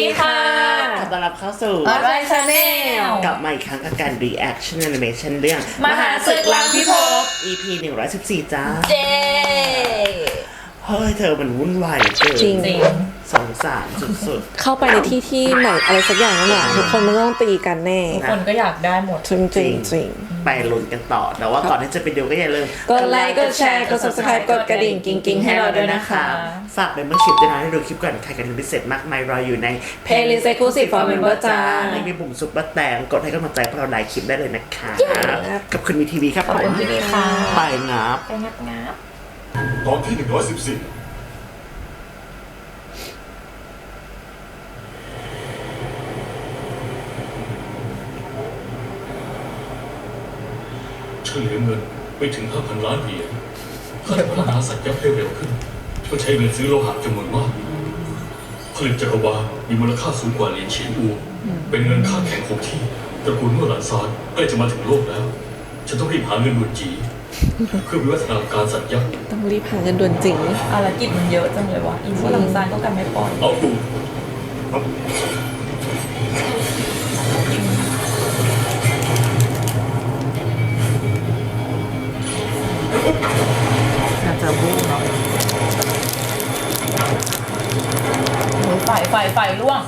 ดีค่ะ ขอต้อนรับเข้าสู่ออนไลน์ชาแนลกลับมาอีกครั้งกับการ reaction animation เรื่อง มหาศึกล้างพิภพ EP 114 จ้าเจเฮ้ย เธอมันวุ่นวายเหลือเกินจริง จริง สงสารสุดเข้าไปในที่ที่ไหนอะไรสักอย่างนั่นแหละทุกคนมันต้องตีกันแน่ทุกคนก็อยากได้หมด จริงจริงจริงๆไปลุ้นกันต่อ แต่ว่าก่อนที่จะไปดูก็อย่าลืมกดไลค์กดแชร์กด subscribe กดกระดิ่งกิ๊งกิ๊งให้เราด้วยนะคะ ฝากเป็นเมื่อชิปด้วยนะให้ดูคลิปก่อนใครกันเป็นพิเศษมากมายรออยู่ใน Playlist exclusive for member จ้า ในมีปุ่มซุปเปอร์แตงกดให้กำลังใจพวกเราไลค์คลิปได้เลยนะคะครับกับคุณมีทีวีครับขอบคุณผมพี่วีค่ะ ไปงับ ไปงับงับ ตอนที่ 114 เฉลี่ยเงินไม่ถึง 5,000 ล้านเหรียญถ้าจะพัฒนาสัตว์ยักษ์ให้เร็วขึ้นก็ใช้เงินซื้อโลหะจำนวนมาก ผลิตจักรวาลมีมูลค่าสูงกว่าเหรียญเฉียนอู เป็นเงินค่าแข่งคงที่ตระกูลเมื่อหลานซานใกล้จะมาถึงโลกแล้ว ฉันต้องรีบหาเงินด่วนจี เพื่อวิวัฒนาการสัตว์ยักษ์ต้องรีบหาเงินด่วนจริง ภารกิจมันเยอะจังเลยวะอินว่าลังซานก็กันไม่ปล่อยเอาดู น่าจะบุ้งเนาะโอ้ยไฟไฟไฟร่วง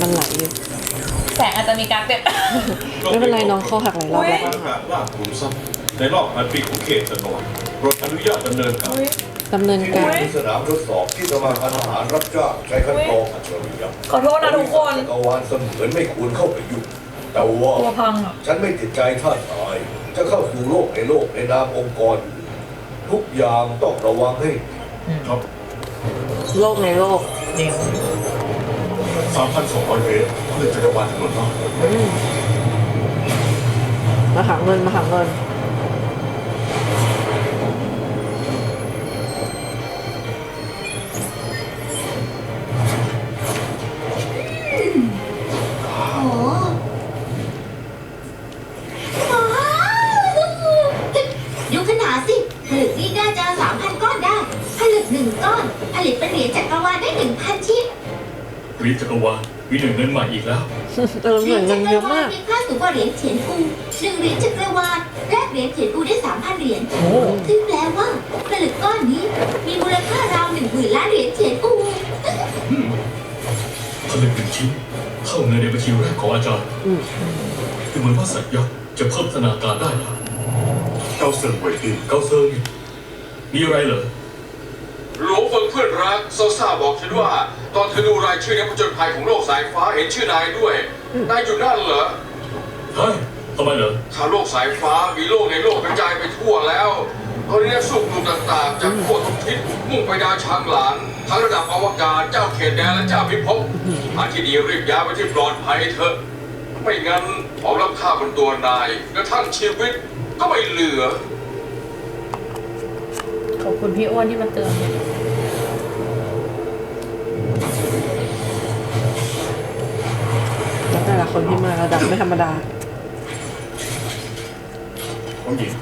มันไหลอยู่แสงอาจจะมีการเปลี่ยนไม่เป็นไรน้องเข้อหักหลายรอบแล้วประกาศล่าขุมทรัพย์ในรอบพันปีของเขตตะนอนโปรดอนุญาตดำเนินการอุ๊ยดำเนินการที่สนามทดสอบที่สมาคมทหารรับจ้างใช้คัดกรองอัจฉริยะขอโทษนะทุกคนจักรวาลเสมือนไม่ควรเข้าไปยุ่งแต่ว่าตัวพังอะ ฉันไม่ติดใจท่าทาย จะเข้าสู่โลกในโลกในนามองค์กร ทุกอย่างต้องระวังให้ครับ โลกในโลกจริง3,200เมตรผลิตจักรวาลจำนวนมากมาหาเงินมาหาเงิน เหรียญจักรวาลมีหนึ่งเงินใหม่อีกแล้วเติมเหรีเงิยนญเงิจันกเยรอะวาลมากมีค่าสูงกว่าเหรียญเฉียนอูหนึ่งเหรียญจักรวาลแลกเหรียญเฉียนอูได้สามพันเหรียญซึ่งแปลว่าผลึกก้อนนี้มีมูลค่าราวหนึ่งหมื่นล้านเหรียญเฉียนอูผลิตหนึ่งชิ้น เข้าเงินในบัญชีแรกของอาจารย์อืม ดูเหมือนว่าสัตว์ยักษ์จะเพิ่มพัฒนาการได้แล้วเกาเซิงเวยดินเกาเซิงนี่มีอะไรเหรอ หลวงเฟิงเพื่อนรักโซซ่าบอกฉันว่า ตอนเธอดูรายชื่อนักผจญภัยของโลกสายฟ้าเห็นชื่อนายด้วย นายอยู่นั่นเหรอเฮ้ยทำไมเหรอถ้าโลกสายฟ้ามีโลกในโลกกระจายไปทั่วแล้วตอนนี้นักสู้กลุ่มต่างๆจากทั่วทุกทิศมุ่งไปดาวช้างหลานทั้งระดับอวกาศเจ้าเขตแดนและเจ้าพิภพหาที่ดีรีบย้ายไปที่ปลอดภัยเถอะไม่งั้นของรับค่าบนตัวนายกระทั่งชีวิตก็ไม่เหลือ ขอบคุณพี่อ้วนที่มาเตือนแล้วแต่ละคนที่มาระดับไม่ธรรมดาของหญิง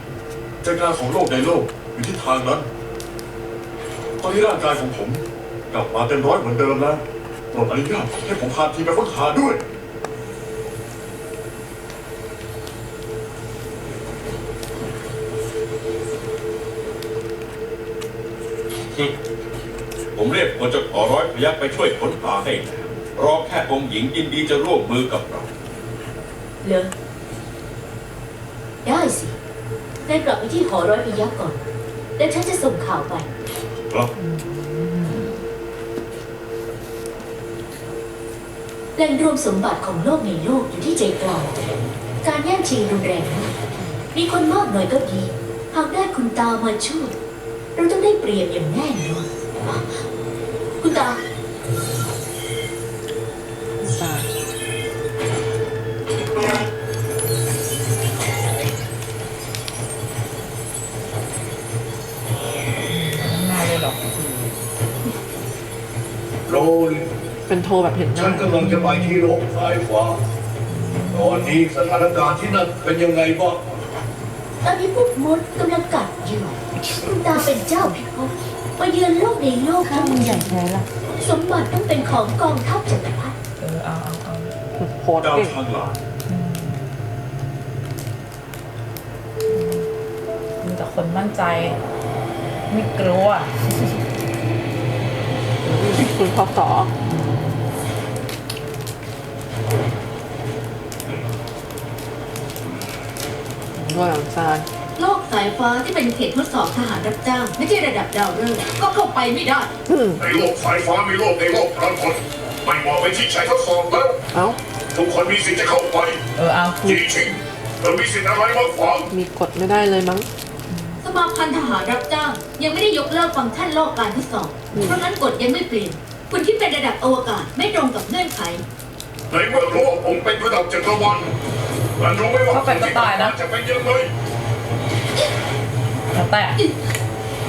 ใจกลางของโลกในโลกอยู่ที่ทางนั้น ตอนนี้ร่างกายของผม กลับมาเต็มร้อยเหมือนเดิมแล้วโปรดอนุญาตให้ผมพาทีมไปค้นหาด้วย ผมเรียกพลจขอร้อยพยักไปช่วยค้นหาให้แล้วรอแค่องค์หญิงยินดีจะร่วมมือกับเรา เหรอได้สินายกลับไปที่หอร้อยพยักก่อน แล้วฉันจะส่งข่าวไป ครับ แหล่งรวมสมบัติของโลกในโลกอยู่ที่ใจกลางการแย่งชิงรุนแรงมากมีคนมากหน่อยก็ดี หากได้คุณตามาช่วย เราต้องได้เปรียบอย่างแน่นอนคุณตาตามาเลยเหรอโรลเป็นโทรแบบเห็นหฉัน้านกำลังจะไปที่โลกสายฟ้า ตอนนี้สถานการณ์ที่นั่นเป็นยังไงบ้าง ตอนนี้พวกมดกำลังกัดอยู่ คุณตาเป็นเจ้าพิภพมาเยือนโลกในโลกครั้งใหญ่แล้วล่ะสมบัติต้องเป็นของกองทัพจักรพรรดิเออเอาเอาเอาโหดดาวเก่งทางหลานมีแต่คนมั่นใจ ไม่กลัวคุณพ่อสอด้วยของซาน โลกสายฟ้าที่เป็นเขตทดสอบทหารรับจ้าง ไม่ใช่ระดับดาวฤกษ์ก็เข้าไปไม่ได้อืมในโลกสายฟ้ามีโลกในโลกพลังคนไม่มองไปที่ใช้ทดสอบแล้ว เอ้า ทุกคนมีสิทธิ์จะเข้าไปเออเอาพูจดริงๆเธอมีสิทธิ์อะไรมาขวางมีกดไม่ได้เลยมั้ง สมาพันธ์ทหารรับจ้าง ยังไม่ได้ยกเลิกฟังก์ชันโลกการทดสอบ เพราะงั้นกฎยังไม่เปลี่ยน คุณที่เป็นระดับอวกาศไม่ตรงกับเงื่อนไข ในเมื่อรู้ว่าผมเป็นระดับจักรวาลมันรู้ไหมว่าเข้าไปก็ตายนะ จะเป็นยังไง แล้วแต่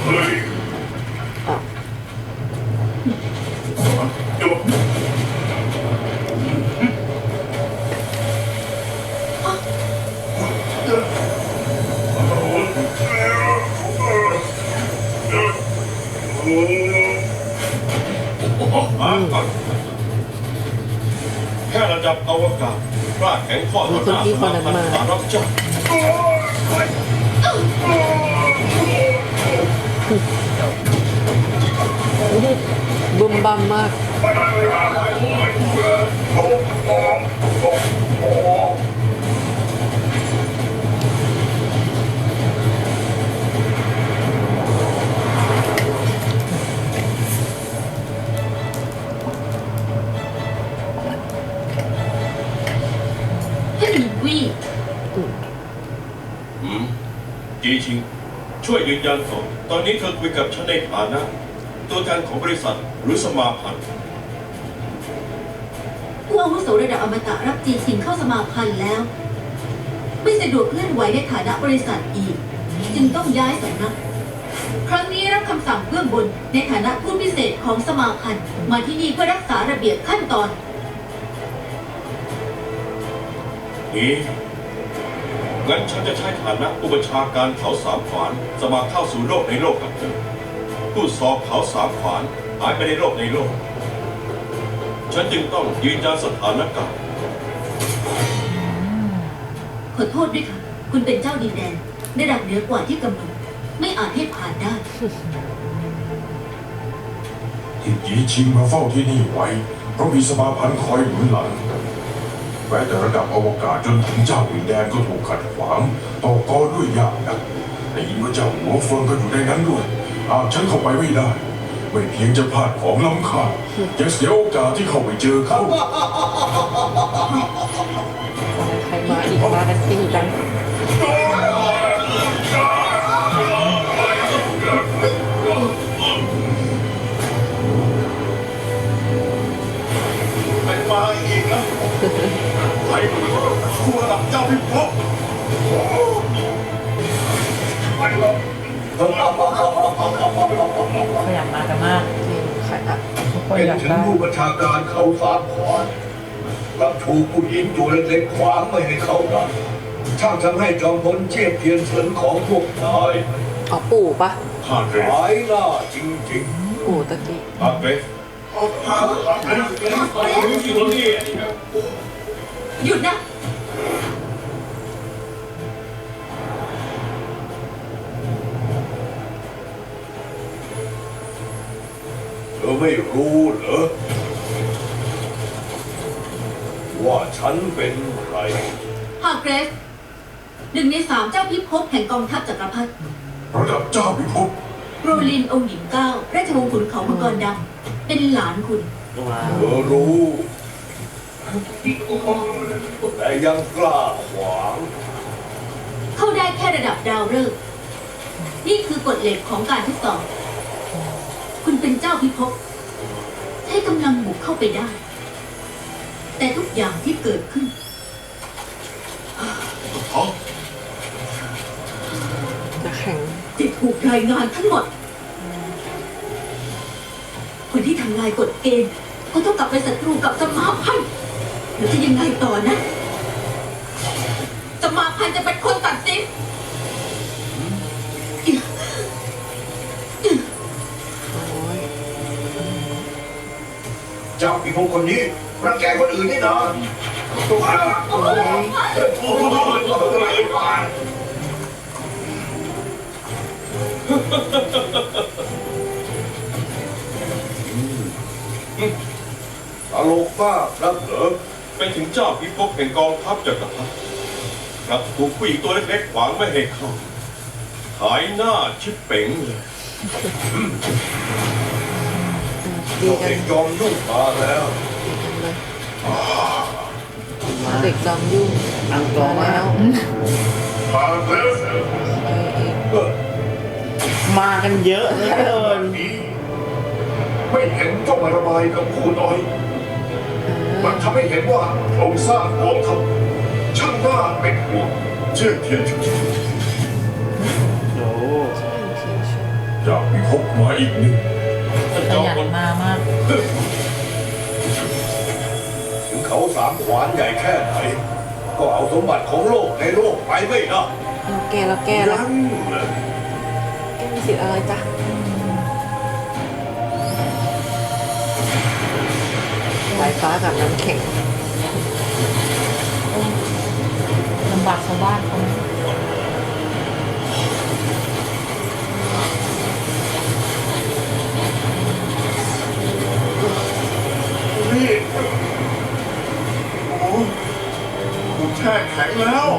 เฮ้ยอ้าวเดี๋ยวแค่ระดับอวกาศกล้าแข็งข้อต่อหน้าสมาพันธ์ทหารรับจ้าง บึมบัมมากให้มีวี่อืมจีชิง ช่วยยืนยันก่อนตอนนี้เธอคุยกับฉันในฐานะ ตัวแทนของบริษัท หรือสมาพันธ์ผู้อาวุโสระดับอมตะรับจีชิงเข้าสมาพันธ์แล้ว ไม่สะดวกเคลื่อนไหวในฐานะบริษัทอีก จึงต้องย้ายสำนัก ครั้งนี้รับคำสั่งเบื้องบนในฐานะผู้พิเศษของสมาพันธ์มาที่นี่เพื่อรักษาระเบียบขั้นตอนนี่งั้นฉันจะใช้ฐานะผู้บัญชาการเขาสามขวานสมัครเข้าสู่โลกในโลกกับเธอผู้สอบเขาสามขวาน หายไปในโลกในโลก ฉันจึงต้องยืนยันสถานการณ์ขอโทษด้วยค่ะ คุณเป็นเจ้าดินแดนระดับเหนือกว่าที่กำหนดไม่อาจให้ผ่านได้ที่ยีชิงมาเฝ้าที่นี่ไว้ เพราะมีสมาพันธ์คอยหนุนหลังแม้แต่ระดับอวกาศจนถึงเจ้าดินแดนก็ถูกขัดขวางต่อกรด้วยยากนักแต่ยินว่าเจ้าหัวเฟิงก็อยู่ในนั้นด้วยหากฉันเข้าไปไม่ได้ ไม่เพียงจะพลาดของล้ำค่ายังเสียโอกาสที่เข้าไปเจอเขา ใครมาอีกมากันจริงจังไปมาอีกนะไปคู่ระดับเจ้าพิภพ ขยันมากันมากจริงใครอะทุกคนเป็นอยากถึงได้ผู้บัญชาการเขาสามขวานกลับถูกผู้หญิงตัวเล็กๆขวางไม่ให้เข้าได้ช่างทำให้จอมพลเจียบเพียนเฉินของพวกนายอ๋อปู่ปะข้าเกรฟหายหน้าจริงปู่ตะกี้ข้าเกรฟหยุดนะ อไม่รู้เหรอ ว่าฉันเป็นใคร ฮาเกรสหนึ่งในสามเจ้าพิภพแห่งกองทัพจักรพรรดิระดับเจ้าพิภพโรลินองค์หญิงเก้าราชวงศ์ขุนเขามังกรดำเป็นหลานคุณ ว้าว เธอรู้ แต่ยังกล้าขวาง เข้าได้แค่ระดับดาวฤกษ์นี่คือกฎเหล็กของการทดสอบ คุณเป็นเจ้าพิภพใช้กำลังบุกเข้าไปได้ แต่ทุกอย่างที่เกิดขึ้นจะแข็งจะถูกรายงานทั้งหมด คนที่ทำลายกฎเกณฑ์ก็ต้องกลับไปนศัตรูกับสมาพันธ์แล้วจะยังไงต่อนะ สมาพันธ์จะเป็นคนตัดสิน เจ้าปีพงคนนี้รังแกคนอื่นนี่นะตัวมาโอ้ยตลกมากนะเหรอไปถึงเจ้าพิภพแห่งกองทัพจักรพรรดิกลับถูกผู้หญิงตัวเล็กๆขวางไม่ให้เข้าหายหน้าชิบเป๋งเลย ดีเรากันเห็นยอมนุ่งมาแล้วเด็กดำยุ่งอังกอร์มามาแล้วผ่านแล้วเออมากันเยอะเหลือเกินนี้ไม่เห็นต้องมาระบายกับผู้น้อย มันทำให้เห็นว่าโครงสร้างกองทัพช่างน่าเป็นห่วงเชื่อเทียนชุดโอ้จากพิภพมาอีกหนึ่ง ขยันมามาก ถึงเขาสามขวานใหญ่แค่ไหน ก็เอาสมบัติของโลกในโลกไปไม่ได้เราแก้แล้วแก้แล้วยังเลยแก้มีสิทธิ์อะไรจ๊ะสายฟ้ากับน้ำแข็งลำบากชาวบ้านเขานะ นี่โอ้ผม แช่แข็งแล้ว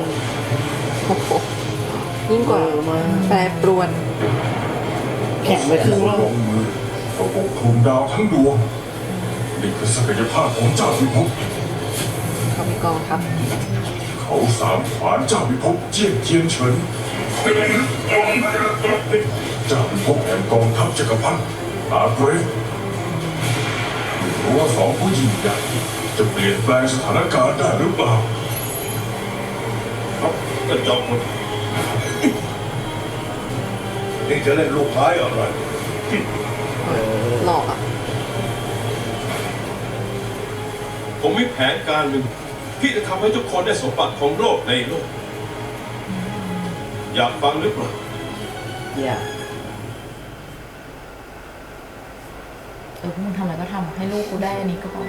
โอ้โหยิ่งกว่าแปรปรวน แข็งไปครึ่งโลลกงมือก็ปกคลุมดาวทั้งดวงนี่คือศักยภาพของเจ้าพิภพเขามีกองทัพเขาสามขวานเจ้าพิภพเจียนเทียนเฉินเจ้าพิภพแห่งกองทัพจักรพรรดิอาเกรฟไม่รู้ว่าสองผู้ยิ่งใหญ่จะเปลี่ยนแปลงสถานการณ์ได้หรือเปล่า ครับกระจอกหมดนี่จะเล่นลูกท้ายอะไรหลอกอะ ผมมีแผนการหนึ่งที่จะทำให้ทุกคนได้สมบัติของโลกในโลก อยากฟังหรือเปล่าอย่าเออพวกมึงทำอะไรก็ทำให้ลูกกูได้อันนี้ก็พอ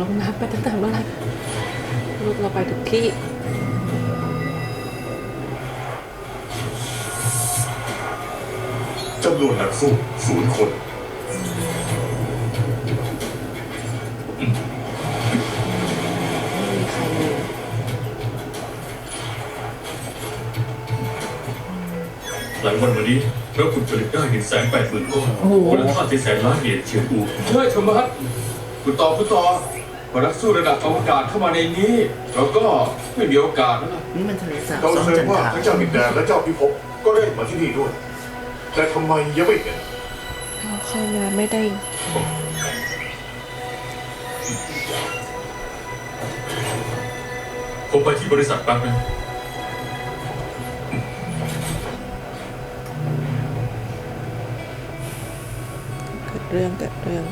ลงน้ำไปตั้งแต่เมื่อไหร่ ลูกเราไปทุกที่จำนวนนักสู้ศูนย์คน ไม่มีใครเลยหลังวันวันนี้เราขุดผลิตได้หนึ่งแสนแปดหมื่นก้อนมูลค่าเจ็ดแสนล้านเหรียญเฉียนอูเฮ้ยธรรมะคุณต่อคุณต่อ พอนักสู้ระดับอวกาศเข้ามาในนี้ เราก็ไม่มีโอกาสแล้วล่ะนี่มันทะเลสาบเราซ่อนเชื่จัอนว่าทราทั้งเจ้าดินแดนและเจ้าพิภพก็เร่งมาที่นี่ด้วย แต่ทำไมยังไม่เห็นเข้ามาไม่ได้ผมไปที่บริษัทแป๊บนึงเกิดเรื่องเกิดเรื่อง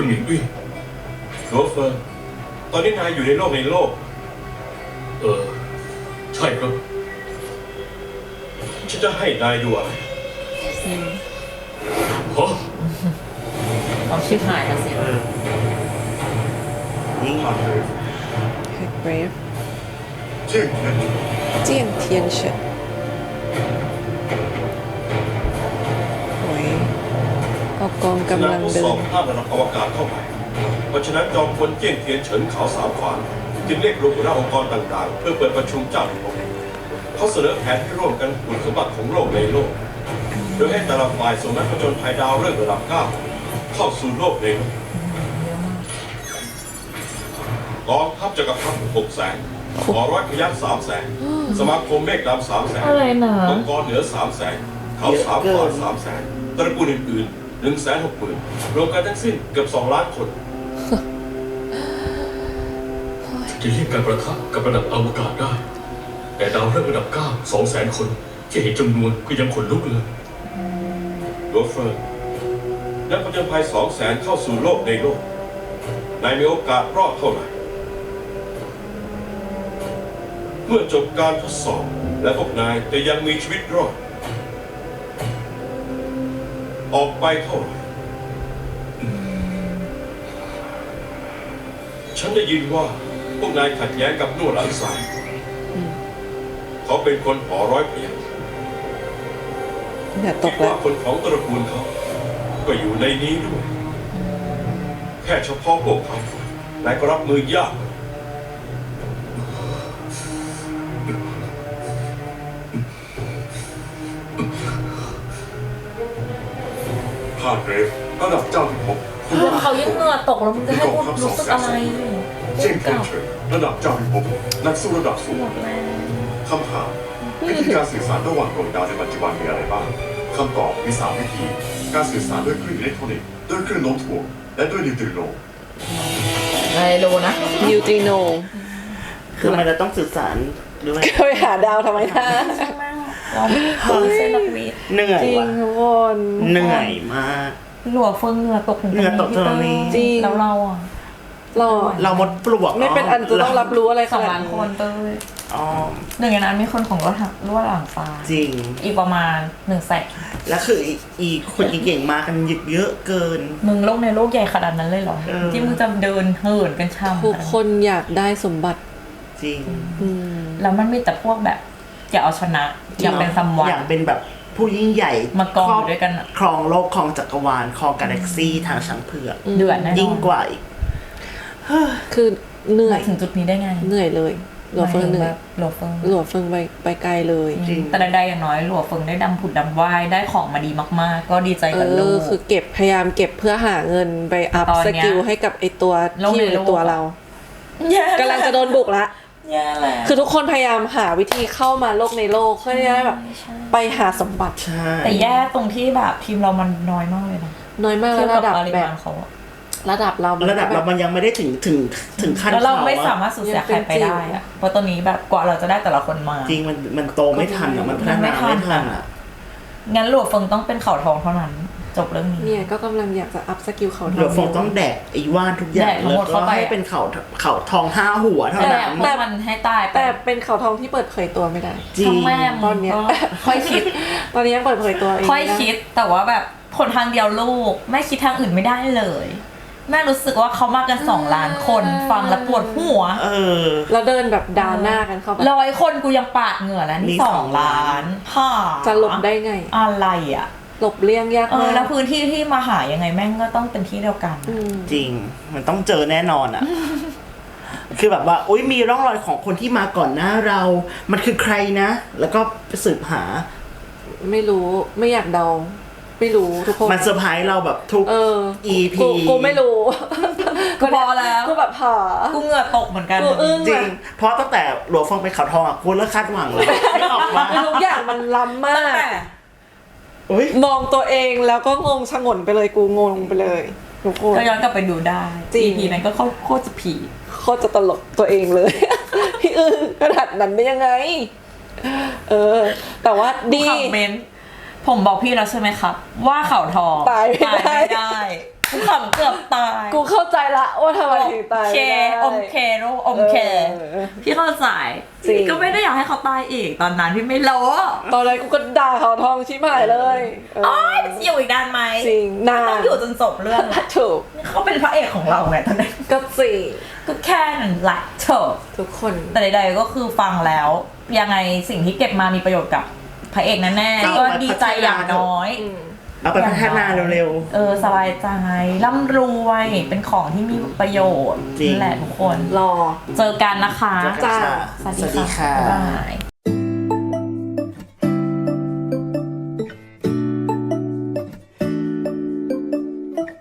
คุณหมิงอุ้ยโรเฟอร์ตอนนี้นายอยู่ในโลกในโลก เออ ใช่ครับ ฉันจะให้นายดูอะไรฮะเอาชิบหายแล้วสิเออยิ่งอ่อนเลยแฮกเบรฟเช่นเทียนเจี กกองกำลังทดเดิสอนบภาพระดับอวกาศเข้าไปเพราะฉะนั้นจอมพลเจี้ยนเทียนเฉินเขาสามขวานจึงเรียกรวมหัวหน้าองค์กรต่างๆ เพื่อเปิดประชุมเจ้าพิภพเขาเสนอแผนให้ร่วมกันขุดสมบัติของโลกในโลก โดยให้แต่ละฝ่ายส่งนักผจญภัยดาวเรื่องระดับเก้าเข้าสู่โลกในโลกกองทัพจักรพรรดิหกแสนขอร้อยพยัคฆ์สามแสนสมาคมเมฆดำสามแสนอะไรนะองค์กรเหนือสามแสนเขาสามขวานสามแสนตระกูลอื่นๆ หนึ่งแสนหกหมื่นรวมกันทั้งสิ้นเกือบสองล้านคน จะเรียกการประทะกับระดับอวกาศได้ แต่ดาวฤกษ์ระดับเก้าสองแสนคนที่เห็นจำนวนก็ยังขนลุกเลยโรเฟอร์นักผจญภัยสองแสนเข้าสู่โลกในโลก นายมีโอกาสรอดเท่าไหร่ เมื่อจบการทดสอบและพวกนายจะยังมีชีวิตรอด ออกไปเท่าไหร่ฉันได้ยินว่าพวกนายขัดแย้งกับนวดหลังสายเขาเป็นคนหอร้อยเปลี่ยนอย่าตคิกดแล้ว่าวคนของตระกูลเขาก็อยู่ในนี้ด้วย แค่เฉพาะพวกเขานายก็รับมือยากาคเรฟระดับเจ้าพิภพเขายังเหงื่อตกแล้วมึงจะให้กูรู้สึกอะไรเจียงเทียนเฉินระดับเจ้าพิภพนักสู้ระดับสูงหมดแล้วคำถามวิธีการสื่อสารระหว่างดวงดาวในปัจจุบันมีอะไรบ้างคำตอบมีสามวิธี การสื่อสารด้วยคลื่นอิเล็กทรอนิกส์ด้วยคลื่นโน้มถ่วงและด้วยนิวตริโนอะไรรู้นะนิวตริโนคือมันจะต้องสื่อสารด้วยไปหาดาวทำไมนะเราไม่ ใช่นักวิทย์เหนื่อยจริงว่ะทุกคนเหนื่อยมาก หลัวเฟิงเหงื่อตกถึงเหงื่อตกตรงนี้ จริง แล้วเราอะเราเราหมดปลวกไม่เป็นอันจะต้องรับรู้อะไรสของนาดล้านนี้คนเต้ยอ๋อหนึ่งในนั้นมีคนของรถหักรั่วหลังฟ้าจริง อีกประมาณหนึ่งแสนแล้วคืออีอีคนเก่งๆมากันเยอะเกิน มึงโลกในโลกใหญ่ขนาดนั้นเลยเหรอเออที่มึงจะเดินเหินกันช่ำทุกคนอยากได้สมบัติจริงอืมแล้วมันมีแต่พวกแบบ อยากเอาชนะ อยากเป็นซัมวันอยากเป็นแบบผู้ยิ่งใหญ่มากองอยู่ด้วยกันอะครองโลกครองจักรวาลครองกาแล็กซี่ทางช้างเผือกเดือดแน่นอนยิ่งกว่าอีกคือเหนื่อยถึงจุดนี้ได้ไง เหนื่อยเลยหลัวเฟิงเหนื่อยหลัวเฟิงหลัวเฟิงไปไปไกลเลยจริงแต่ใดๆอย่างน้อยหลัวเฟิงได้ดำผุดดำว่ายได้ของมาดีมากๆ ก็ดีใจเอกับลูอกคือเก็บพยายามเก็บเพื่อหาเงินไปอัพตอนสเนี้ยกิลให้กับไอตัวโลกที่อยู่ในในโลกตัวเรากำลังจะโดนบุกละ แย่แหละคือทุกคนพยายามหาวิธีเข้ามาโลกในโลกเพื่อที่จะได้แบบใช่ไปหาสมบัติ ใช่ แต่แย่ตรงที่แบบทีมเรามันน้อยมากเลยนะน้อยมากเทียบกับระดับปริแบมาบณเขาอะระดับเรามันระดับเราแบบมันยังไม่ได้ถึงถึงถึงขั้นแล้วเราขไม่อะสามารถสูญเสียใครไปได้อะเพราะตอนนี้แบบกว่าเราจะได้แต่ละคนมา จริงมันมันโตไม่ทันอะมันพัฒนาไม่ทันอะงั้นหลวงเฟิงต้องเป็นเขาทองเท่านั้น จบเรื่องนี้ เนี่ยก็กำลังอยากจะอัพสกิลเขาทำเดี๋ยวฟงต้องแดกไอ้ว่านทุกอย่างแดกทั้งหมดแล้วเข้าไป ให้เป็นเขาเขาทองห้าหัวเท่าแต่นั้น แต่มันให้ตายไปแต่เป็นเขาทองที่เปิดเผยตัวไม่ได้ จริงช่างแม่งตอนเนี้ย ก็ค่อยคิด ตอนนี้ยังเปิดเผยตัวเองค่อยไม่ไคิดแต่ว่าแบบผลทางเดียวลูก แม่คิดทางอื่นไม่ได้เลย แม่รู้สึกว่าเขามากันสองล้านคนฟังแล้วปวดหัวเออ แล้วเดินแบบดาหน้ากันเข้าไปร้อยคนกูยังปาดเหงื่อแล้วนี่นี่สสอองงล้าล้านนฮ่าจะหลบได้ไงอะไรอะ หลบเลี่ยงยากเอมาอกแล้วพื้นที่ที่มาหายังไงแม่งก็ต้องเป็นที่เดียวกัน อืมจริง มันต้องเจอแน่นอนอะคือแบบว่าอุ้ยมีร่องรอยของคนที่มาก่อนหน้าเรา มันคือใครนะ แล้วก็ไปสืบหา ไม่รู้ไม่อยากเดา ไม่รู้ทุกคน มันเซอร์ไพรส์เราแบบทุก เออ EP กูกูไม่รู้กูพอแล้ว กูแบบหา กูเหงื่อตกเหมือนกัน กูอึ้ง จริง เพราะตั้งแต่หลวงฟองเป็นเขาทองอะกูเลิกคาดหวังเลยไม่ออกมา ทุกอย่างมันล้ำมาตั้งก แต่ อุ้ยมองตัวเองแล้วก็งงชะงนไปเลยกูงงไปเลยทุกคน ก็ย้อนกลับไปดูได้จริง EP นั้นก็โคตรจะผี โคตรจะตลกตัวเองเลย พี่อึ้งขนาดนั้นได้ยังไง เออ แต่ว่าดี คอมเมนต์ผมบอกพี่แล้วใช่ไหมครับ ว่าเขาทองตายไม่ได้ไม่ได้ กูขำเกือบตายกูเข้าใจละว่าทำไมถึงตายเคไม่ได้ อมเคลูกอมเค เออพี่เข้าใจจริงก็ไม่ได้อยากให้เขาตายอีกตอนนั้นพี่ไม่รู้ตอนนั้นกูก็ด่าเขาทองชิบหายเลยเออโอ้ยจะอยู่อีกนานไหมจริงนานต้องอยู่จนจบเรื่องแหละถูกเขาเป็นพระเอกของเราไงตอนนั้นก็สิก็แค่นั้นแหละเถอะทุกคน แต่ใดๆก็คือฟังแล้ว ยังไงสิ่งที่เก็บมามีประโยชน์กับพระเอกแน่ๆก็ดีใจอย่างน้อย อืม เอาไปพัฒนาเร็ว เออสบายใจร่ำรวยเป็นของที่มีประโยชน์จริง นั่นแหละทุกคน รอ เจอกันนะคะๆเจอกันค่ะสวัสดีค่ะ บ๊ายบาย